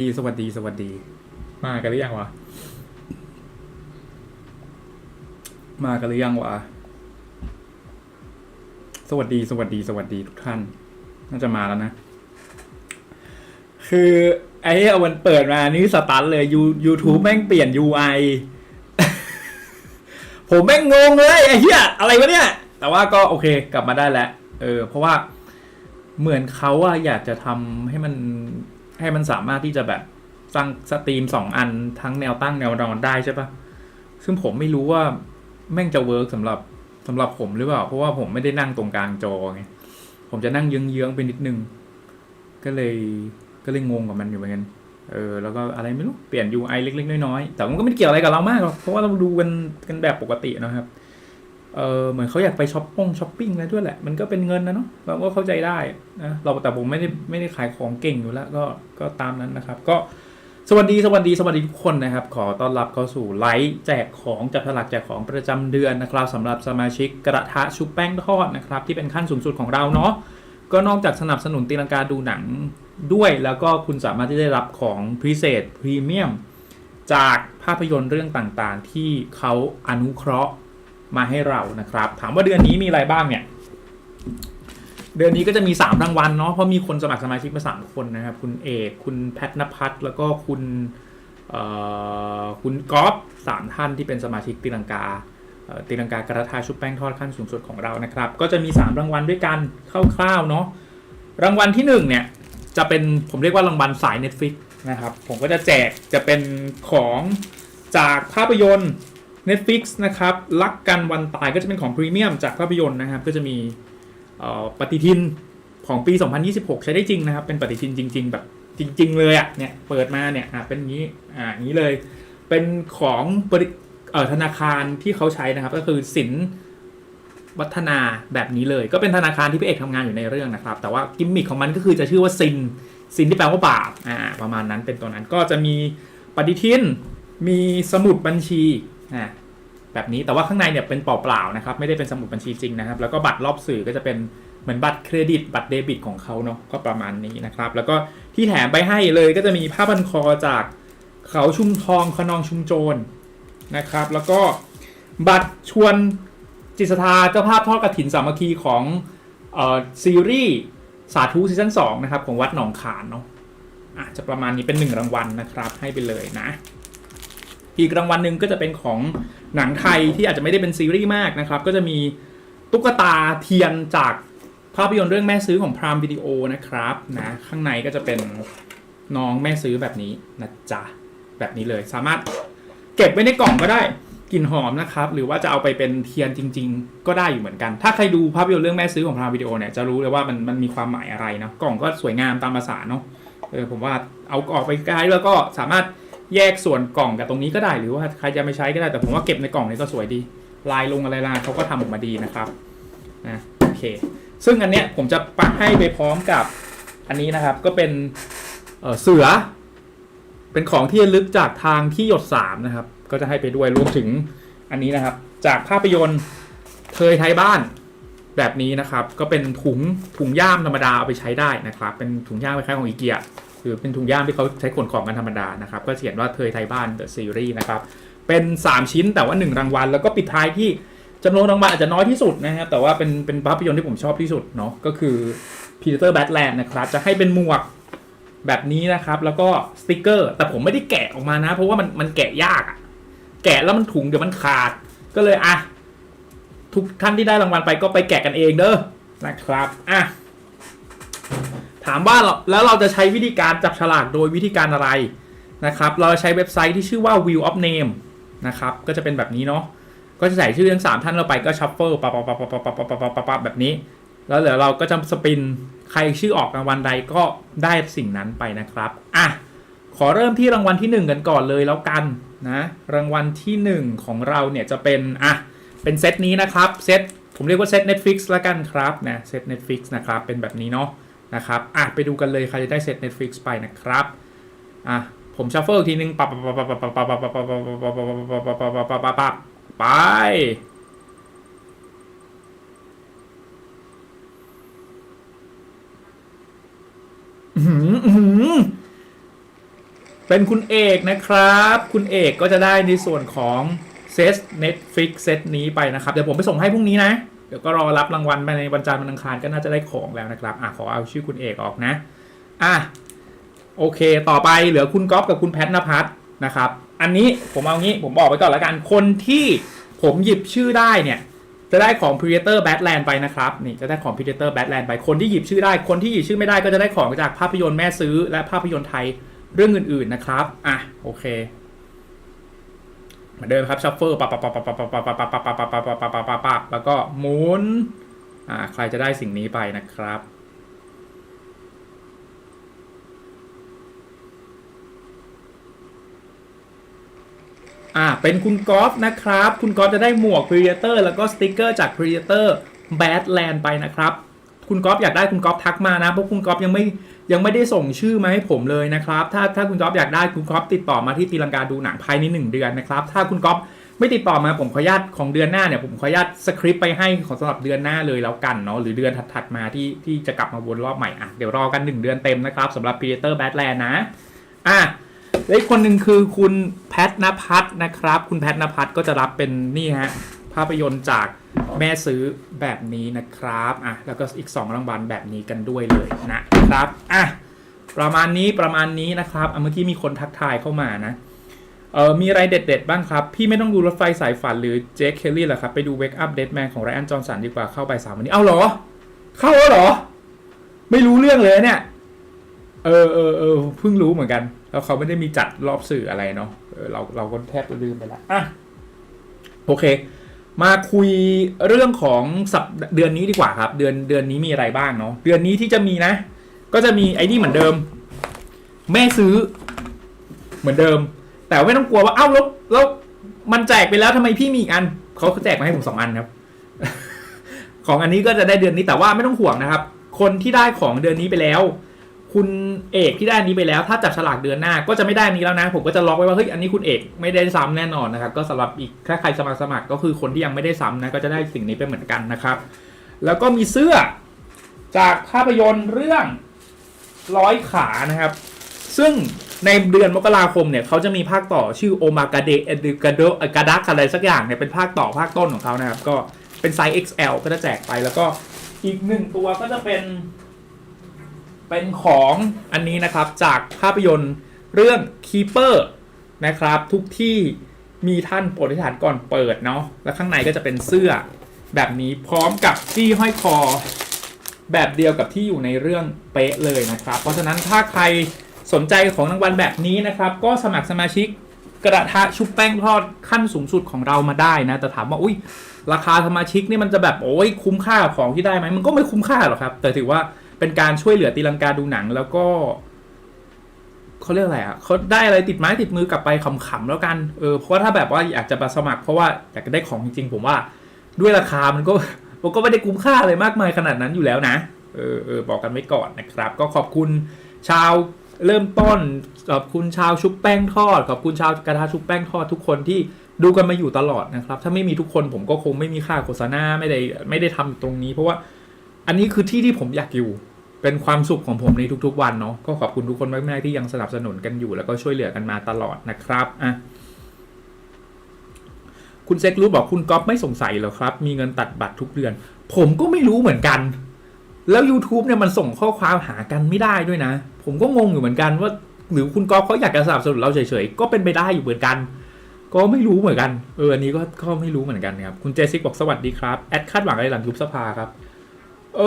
ดีสวัสดีสวัสดี มากันหรือยังวะ มากันหรือยังวะ สวัสดีสวัสดีสวัสดีทุกท่าน น่าจะมาแล้วนะ คือ ไอ้เอาวันเปิดมานี่สตาร์ทเลยยู YouTube แม่งเปลี่ยน UI ผมแม่งงงเลยไอ้เหี้ยอะไรวะเนี่ย แต่ว่าก็โอเคกลับมาได้แล้ว เออ เพราะว่าเหมือนเขาอะอยากจะทำให้มัน ให้มันสามารถที่จะแบบสร้างสตรีมสองอันทั้งแนวตั้งแนวนอนได้ใช่ปะซึ่งผมไม่รู้ว่าแม่งจะเวิร์กสำหรับสำหรับผมหรือเปล่า เพราะว่าผมไม่ได้นั่งตรงกลางจอไงผมจะนั่งเยื้องๆไปนิดนึง ก็เลยก็เลยงงกับมันอยู่เหมือนกันเออแล้วก็อะไรไม่รู้ เปลี่ยน UI เล็กๆ น้อยๆ แต่มันก็ไม่เกี่ยวอะไรกับเรามากหรอกเพราะว่าเราดูกันกันแบบปกตินะครับ เออเหมือนเขาอยากไปช้อปป้งช้อปปิ้งอะไรด้วยแหละ มันก็เป็นเงินนะเนาะเราก็เข้าใจได้นะเราแต่ผมไม่ได้ไม่ได้ขายของเก่งอยู่แล้วก็ก็ตามนั้นนะครับ ก็สวัสดีสวัสดีสวัสดีทุกคนนะครับ ขอต้อนรับเข้าสู่ไลฟ์แจกของจับฉลากแจกของประจำเดือนนะครับสำหรับสมาชิกกระทะชุบแป้งทอดนะครับ ที่เป็นขั้นสูงสุดของเราเนาะก็นอกจากสนับสนุนตีลังกาดูหนังด้วยแล้วก็คุณสามารถที่ได้รับของพิเศษพรีเมียมจากภาพยนตร์เรื่องต่างๆ ที่เขาอนุเคราะห์ มาให้เรานะครับ ถามว่าเดือนนี้มีอะไรบ้างเนี่ย เดือนนี้ก็จะมี 3 รางวัลเนาะเพราะมีคนสมัครสมาชิกมา 3 คนนะครับ คุณเอกคุณแพทนภัทรแล้วก็คุณคุณก๊อฟสามท่านที่เป็นสมาชิกตีลังกาตีลังกากระทาชุบแป้งทอดขั้นสูงสุดของเรานะครับ ก็จะมี 3 รางวัลด้วยกันคร่าวๆเนาะรางวัลที่ 1 เนี่ย จะเป็นผมเรียกว่ารางวัลสาย Netflix นะครับ ผมก็จะแจกจะเป็นของจากภาพยนตร์ Netflix นะครับรักกันวันตายก็จะเป็นของพรีเมียมจากภาพยนตร์นะครับ ก็จะมีปฏิทินของปี 2026 ใช้ได้จริงนะครับ เป็นปฏิทินจริง ๆ แบบจริง ๆ เลยอะ่ะเนี่ยเปิดมาเนี่ยอะเป็นงนี้อ่างนี้เลย เป็นของอธนาคารที่เขาใช้นะครับ ก็คือสินวัฒนาแบบนี้เลย ก็เป็นธนาคารที่พี่เอกทำงานอยู่ในเรื่องนะครับ แต่ว่ากิมมิคของมันก็คือจะชื่อว่าซินซินที่แปลว่าบาปอ่าประมาณนั้นเป็นตัวนั้นก็จะมีปฏิทินมีสมุดบัญชี อ่าแบบนี้แต่ว่าข้างในเนี่ยเป็นเปล่าๆนะครับ ไม่ได้เป็นสมุดบัญชีจริงนะครับ แล้วก็บัตรรอบสื่อก็จะเป็นเหมือนบัตรเครดิต บัตรเดบิตของเขาเนาะก็ประมาณนี้นะครับ แล้วก็ที่แถมไปให้เลยก็จะมีผ้าพันคอจากเขาชุมทองขนองชุมโจรนะครับ แล้วก็บัตรชวนจิตศรัทธาเจ้าภาพทอดกระถินสามัคคีของออซีรีส์สาธุซีซั่นสองนะครับของวัดหนองขานเนาะอะจะประมาณนี้เป็นหนึ่งรางวัลนะครับให้ไปเลยนะ อีกรางวัลหนึ่งก็จะเป็นของหนังไทยที่อาจจะไม่ได้เป็นซีรีส์มากนะครับ ก็จะมีตุ๊กตาเทียนจากภาพยนตร์เรื่องแม่ซื้อของพรามวิดีโอนะครับนะข้างในก็จะเป็นน้องแม่ซื้อแบบนี้นะจ๊ะแบบนี้เลยสามารถเก็บไว้ในกล่องก็ได้กลิ่นหอมนะครับ หรือว่าจะเอาไปเป็นเทียนจริง ๆ ก็ได้อยู่เหมือนกัน ถ้าใครดูภาพยนตร์เรื่องแม่ซื้อของพรามวิดีโอเนี่ยจะรู้เลยว่ามันมันมีความหมายอะไรนะกล่องก็สวยงามตามภาษาเนาะเออผมว่าเอาออกไปไกลแล้วก็สามารถ แยกส่วนกล่องกับตรงนี้ก็ได้หรือว่าใครจะไม่ใช้ก็ได้แต่ผมว่าเก็บในกล่องนี้ก็สวยดี ลายลงอะไรลายเขาก็ทำออกมาดีนะครับนะโอเค ซึ่งอันเนี้ยผมจะปักให้ไปพร้อมกับอันนี้นะครับ ก็เป็นเเสือ เป็นของที่ลึกจากทางที่หยดสามนะครับ ก็จะให้ไปด้วยรวมถึงอันนี้นะครับ จากภาพยนตร์เคยไทยบ้านแบบนี้นะครับ ก็เป็นถุงถุงย่ามธรรมดาเอาไปใช้ได้นะครับ เป็นถุงย่ามคล้ายๆของอีเกีย หรือเป็นถุงย่ามที่เขาใช้ขนของกันธรรมดานะครับ ก็เขียนว่าเทยไทยบ้าน The Series นะครับ เป็น 3 ชิ้นแต่ว่า 1 รางวัล แล้วก็ปิดท้ายที่จำนวนรางวัลอาจจะน้อยที่สุดนะครับ แต่ว่าเป็นเป็นภาพยนตร์ที่ผมชอบที่สุดเนาะก็คือ Peter Badland นะครับ จะให้เป็นหมวกแบบนี้นะครับ แล้วก็สติกเกอร์ แต่ผมไม่ได้แกะออกมานะ เพราะว่ามันมันแกะยากอะแกะแล้วมันถุงเดี๋ยวมันขาด ก็เลยอะทุกท่านที่ได้รางวัลไปก็ไปแกะกันเองเด้อนะครับอะ ถามว่าแล้วเราจะใช้วิธีการจับฉลากโดยวิธีการอะไรนะครับ เราใช้เว็บไซต์ที่ชื่อว่า Wheel of Name นะครับ ก็จะเป็นแบบนี้เนาะ ก็จะใส่ชื่อทั้งสามท่านเราไปก็ชัฟเฟิลปั๊บปั๊บปั๊บปั๊บปั๊บปับปับปับปับแบบนี้ แล้วเดี๋ยวเราก็จะสปินใครชื่อออกรางวัลใดก็ได้สิ่งนั้นไปนะครับ อะ ขอเริ่มที่รางวัลที่หนึ่งกันก่อนเลยแล้วกันนะ รางวัลที่หนึ่งของเราเนี่ยจะเป็น อะ เป็นเซตนี้นะครับ เซต ผมเรียกว่าเซต Netflix ละกันครับนะ เซต Netflix นะครับ เป็นแบบนี้เนาะ นะครับอะไปดูกันเลยใครจะได้เซต Netflix ไปนะครับอะผมชัฟเฟิลทีนึงปับปับปับปับปับปับปับปับปับปับปับปับปับปับปับปับปับปับปับไปเป็นคุณเอกนะครับ คุณเอกก็จะได้ในส่วนของเซต Netflix เซตนี้ไปนะครับ เดี๋ยวผมไปส่งให้พรุ่งนี้นะ เดี๋ยวก็รอรับรางวัลไปในวันจันทร์วันอังคารก็น่าจะได้ของแล้วนะครับอะขอเอาชื่อคุณเอกออกนะอะโอเค ต่อไปเหลือคุณก๊อฟกับคุณแพทนภัทรนะครับ อันนี้ผมเอางี้ผมบอกไว้ก่อนละกันคนที่ผมหยิบชื่อได้เนี่ยจะได้ของ Predator Badland ไปนะครับนี่จะได้ของ Predator Badland ไปคนที่หยิบชื่อได้คนที่หยิบชื่อไม่ได้ก็จะได้ของจากภาพยนตร์แม่ซื้อ และภาพยนตร์ไทยเรื่องอื่นๆนะครับอะโอเค เหมือนเดิมครับชัฟเฟอร์ปับปับปับปับปับปับปับปับปับปับปับปับปับปับปับปับปับแล้วก็หมุนอ่าใครจะได้สิ่งนี้ไปนะครับ อ่าเป็นคุณกอล์ฟนะครับ คุณกอล์ฟจะได้หมวก Predator แล้วก็สติกเกอร์จาก Predator Badland ไปนะครับ คุณก๊อฟอยากได้คุณก๊อฟทักมานะเพราะคุณก๊อฟยังไม่ยังไม่ได้ส่งชื่อมาให้ผมเลยนะครับ ถ้าถ้าคุณก๊อฟอยากได้คุณก๊อฟติดต่อมาที่ตีลังกาดูหนังภายใน 1 เดือนนะครับ ถ้าคุณก๊อฟไม่ติดต่อมาผมขออนุญาตของเดือนหน้าเนี่ยผมขออนุญาตสคริปต์ไปให้ของสำหรับเดือนหน้าเลยแล้วกันเนาะหรือเดือนถัดๆมาที่ที่จะกลับมาวนรอบใหม่อะเดี๋ยวรอกัน 1 เดือนเต็มนะครับสำหรับ Predator Badland นะอะและอีกคนหนึ่งคือคุณแพทนภัทรนะครับ คุณแพทนภัทรก็จะรับเป็นนี่ฮะภาพยนตร์จาก แม่ซื้อแบบนี้นะครับอะแล้วก็อีก 2 รางวัลแบบนี้กันด้วยเลยนะครับอะประมาณนี้ประมาณนี้นะครับอะเมื่อกี้มีคนทักทายเข้ามานะเออมีอะไรเด็ด ๆ บ้างครับ พี่ไม่ต้องดูรถไฟสายฝันหรือเจคเคลลี่หรอครับ ไปดู Wake Up Dead Man ของไรอันจอห์นสันดีกว่าเข้าไปสามวันนี้ เอาเหรอ เข้าแล้วเหรอ ไม่รู้เรื่องเลยเนี่ย เออเออเออเพิ่งรู้เหมือนกัน แล้วเขาไม่ได้มีจัดรอบสื่ออะไรเนาะเเราเราก็แทบจะลืมไปล้วอะโอเค มาคุยเรื่องของสัปเดือนนี้ดีกว่าครับ เดือนเดือนนี้มีอะไรบ้างเนาะเดือนนี้ที่จะมีนะ ก็จะมีไอ้นี่เหมือนเดิม แม่ซื้อ เหมือนเดิม แต่ไม่ต้องกลัวว่าเอ้าแล้วแล้วมันแจกไปแล้วทำไมพี่มีอีกอันเขาแจกมาให้ผมสองอันครับ ของอันนี้ก็จะได้เดือนนี้แต่ว่าไม่ต้องห่วงนะครับ คนที่ได้ของเดือนนี้ไปแล้ว คุณเอกที่ได้อันนี้ไปแล้ว ถ้าจับฉลากเดือนหน้าก็จะไม่ได้อันนี้แล้วนะ ผมก็จะล็อกไว้ว่าเฮ้ยอันนี้คุณเอกไม่ได้ซ้ำแน่นอนนะครับก็สำหรับอีกถ้าใครสมัครสมัครก็คือคนที่ยังไม่ได้ซ้ำนะก็จะได้สิ่งนี้ไปเหมือนกันนะครับ แล้วก็มีเสื้อจากภาพยนตร์เรื่องร้อยขานะครับ ซึ่งในเดือนมกราคมเนี่ยเขาจะมีภาคต่อชื่อโอมากาเดะกาโดกาดักอะไรสักอย่างเนี่ยเป็นภาคต่อภาคต้นของเขานะครับ ก็เป็นไซส์ XL ก็จะแจกไปแล้วก็อีกหนึ่งตัวก็จะเป็น เป็นของอันนี้นะครับจากภาพยนตร์เรื่อง Keeper นะครับ ทุกที่มีท่านโปรดิษฐานก่อนเปิดเนาะแล้วข้างในก็จะเป็นเสื้อแบบนี้พร้อมกับจี้ห้อยคอ แบบเดียวกับที่อยู่ในเรื่องเป๊ะเลยนะครับ เพราะฉะนั้นถ้าใครสนใจของรางวัลแบบนี้นะครับ ก็สมัครสมาชิกกระทะชุบแป้งทอดขั้นสูงสุดของเรามาได้นะ แต่ถามว่าอุ้ยราคาสมาชิกนี่มันจะแบบโอ้ยคุ้มค่าของที่ได้ไหมมันก็ไม่คุ้มค่าหรอกครับ แต่ถือว่า เป็นการช่วยเหลือตีลังกาดูหนัง แล้วก็เขาเรียกอะไรอะเขาได้อะไรติดไม้ติดมือกลับไปขำๆแล้วกันเออเพราะว่าถ้าแบบว่าอยากจะมาสมัคร เพราะว่าอยากจะได้ของจริงๆ ผมว่า ด้วยราคามันก็มันก็ไม่ได้คุ้มค่าอะไรมากมายขนาดนั้นอยู่แล้วนะเออเออบอกกันไว้ก่อนนะครับ ก็ขอบคุณชาวเริ่มต้นขอบคุณชาวชุบแป้งทอดขอบคุณชาวกระทะชุบแป้งทอดทุกคนที่ดูกันมาอยู่ตลอดนะครับ ถ้าไม่มีทุกคนผมก็คงไม่มีค่าโฆษณาไม่ได้ไม่ได้ทำตรงนี้ เพราะว่าอันนี้คือที่ที่ผมอยากอยู่ เป็นความสุขของผมในทุกๆวันเนาะก็ขอบคุณทุกคนมากๆที่ยังสนับสนุนกันอยู่ แล้วก็ช่วยเหลือกันมาตลอดนะครับอะคุณเซ็กรู้บอกคุณก๊อฟไม่สงสัยเหรอครับ มีเงินตัดบัตรทุกเดือน ผมก็ไม่รู้เหมือนกัน แล้ว YouTube เนี่ยมันส่งข้อความหากันไม่ได้ด้วยนะ ผมก็งงอยู่เหมือนกันว่า หรือคุณก๊อฟเขาอยากจะสนับสนุนเราเฉยๆก็เป็นไปได้อยู่เหมือนกัน ก็ไม่รู้เหมือนกันเอออันนี้ก็ก็ไม่รู้เหมือนกันครับคุณเจสิกบอกสวัสดีครับแอดคาดหวังอะไรหลังยุบสภาครับ เอ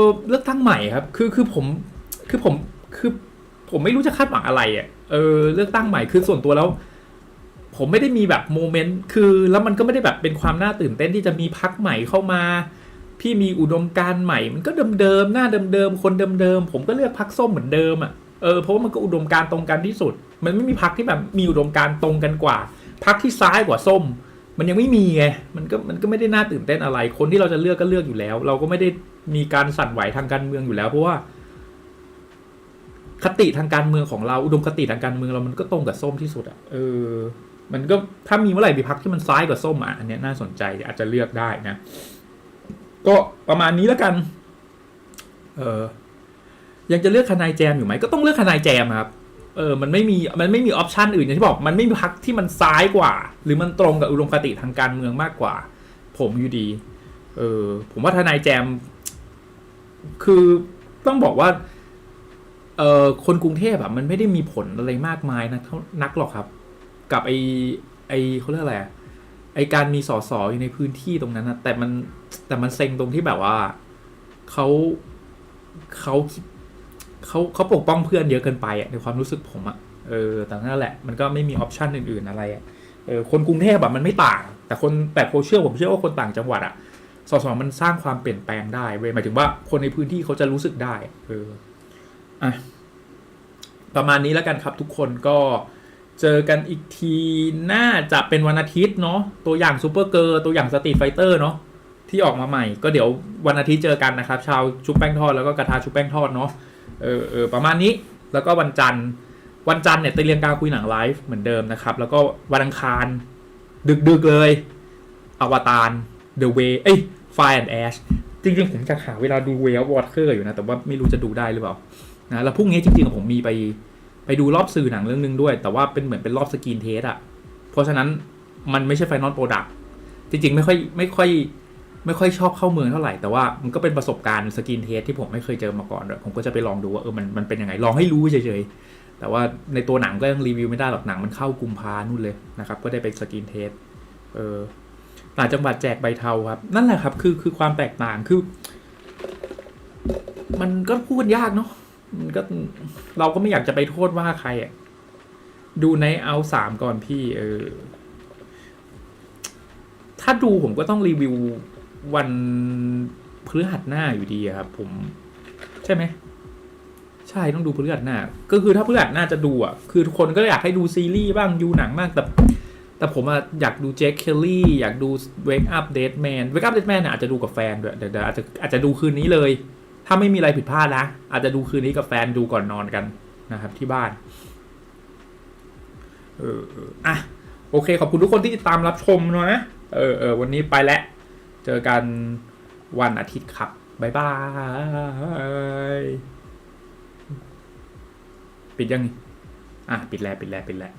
อเลือกตั้งใหม่ครับ คือคือผมคือผมคือผมไม่รู้จะคาดหวังอะไรอะเออเลือกตั้งใหม่คือส่วนตัวแล้ว ผมไม่ได้มีแบบโมเมนต์คือแล้วมันก็ไม่ได้แบบเป็นความน่าตื่นเต้นที่จะมีพักใหม่เข้ามา พี่มีอุดมการณ์ใหม่ มันก็เดิมๆหน้าเดิมๆคนเดิมๆผมก็เลือกพักส้มเหมือนเดิมอะเออเพราะว่ามันก็อุดมการณ์ตรงกันที่สุด มันไม่มีพักที่แบบมีอุดมการณ์ตรงกันกว่า พักที่ซ้ายกว่าส้ม มันยังไม่มีไงมันก็มันก็ไม่ได้น่าตื่นเต้นอะไร คนที่เราจะเลือกก็เลือกอยู่แล้ว เราก็ไม่ได้ มีการสั่นไหวทางการเมืองอยู่แล้ว เพราะว่า คติทางการเมืองของเราอุดมคติทางการเมืองเรามันก็ตรงกับส้มที่สุดอะเออ มันก็ถ้ามีเมื่อไหร่มีพักที่มันซ้ายกว่าส้มอะอันเนี้ยน่าสนใจอาจจะเลือกได้นะ ก็ประมาณนี้แล้วกัน เออยังจะเลือกทนายแจมอยู่ไหมก็ต้องเลือกทนายแจมครับเออ มันไม่มี มันไม่มีออปชันอื่นอย่างที่บอก มันไม่มีพักที่มันซ้ายกว่า หรือมันตรงกับอุดมคติทางการเมืองมากกว่า ผมอยู่ดี เออ ผมว่าทนายแจม คือต้องบอกว่าเออคนกรุงเทพอะมันไม่ได้มีผลอะไรมากมายนะเท่านักหรอกครับ กับไอไอเขาเรียกอะไรอะไอการมีสสอยู่ในพื้นที่ตรงนั้นนะแต่มันแต่มันเซ็งตรงที่แบบว่าเขาเขาเขาเขาปกป้องเพื่อนเยอะเกินไปอะในความรู้สึกผมอะเออแต่นั่นแหละมันก็ไม่มีออปชันอื่นๆอะไรอะเออคนกรุงเทพแบบมันไม่ต่าง แต่คนแต่โคเชื่อผมเชื่อว่าคนต่างจังหวัดอะ สสมันสร้างความเปลี่ยนแปลงได้เว้ยหมายถึงว่าคนในพื้นที่เขาจะรู้สึกได้ เอออะประมาณนี้แล้วกันครับทุกคนก็เจอกันอีกทีน่าจะเป็นวันอาทิตย์เนาะตัวอย่างซูเปอร์เกอร์ตัวอย่างสตรีทไฟเตอร์เนาะที่ออกมาใหม่ ก็เดี๋ยววันอาทิตย์เจอกันนะครับ ชาวชุบแป้งทอดแล้วก็กระทาชุบแป้งทอดเนาะเออเออประมาณนี้แล้วก็วันจันทร์วันจันทร์เนี่ยตีเรียงกาคุยหนังไลฟ์เหมือนเดิมนะครับ แล้วก็วันอังคาร ดึกๆเลยอวตาร The Way เอ้ย Fire and Ash จริงๆ ผมจะหาเวลาดู Way of Water อยู่นะ แต่ว่าไม่รู้จะดูได้หรือเปล่านะแล้วพรุ่งนี้จริงๆ ผมมีไปไปดูรอบสื่อหนังเรื่องนึงด้วย แต่ว่าเป็นเหมือนเป็นรอบสกรีนเทสอะเพราะฉะนั้นมันไม่ใช่ Final Product จริงๆ ไม่ค่อยไม่ค่อยไม่ค่อยชอบเข้าเมืองเท่าไหร่ แต่ว่ามันก็เป็นประสบการณ์สกินเทสที่ผมไม่เคยเจอมาก่อนด้วยผมก็จะไปลองดูว่าเออมันมันเป็นยังไง ลองให้รู้เฉยๆ แต่ว่าในตัวหนังก็ยังรีวิวไม่ได้หรอกหนังมันเข้ากุมภานู่นเลยนะครับ ก็ได้ไปสกินเทสเออ ต่างจังหวัดแจกใบเทาครับ นั่นแหละครับ คือคือความแตกต่างคือ มันก็พูดยากเนาะมันก็เราก็ไม่อยากจะไปโทษว่าใครอะดูในเอาสามก่อนพี่ เออ ถ้าดูผมก็ต้องรีวิววันพฤหัสหน้าอยู่ดีครับ ผม ใช่ไหมใช่ต้องดูพฤหัสหน้า ก็คือถ้าพฤหัสหน้าจะดูอะคือทุกคนก็อยากให้ดูซีรีส์บ้างดูหนังบ้างแต่ แต่ผมอยากดูเจคเคลลี่อยากดู Wake Up Dead Man Wake Up Dead Man เนี่ยอาจจะดูกับแฟนด้วยเดี๋ยวเดี๋ยวอาจจะอาจจะดูคืนนี้เลย ถ้าไม่มีอะไรผิดพลาดนะ อาจจะดูคืนนี้กับแฟนดูก่อนนอนกันนะครับที่บ้านเอออะโอเค ขอบคุณทุกคนที่ติดตามรับชมนะ เออเออวันนี้ไปแล้ว เจอกันวันอาทิตย์ครับ บ๊ายบาย ปิดยัง อะ ปิดแล้ว ปิดแล้ว ปิดแล้ว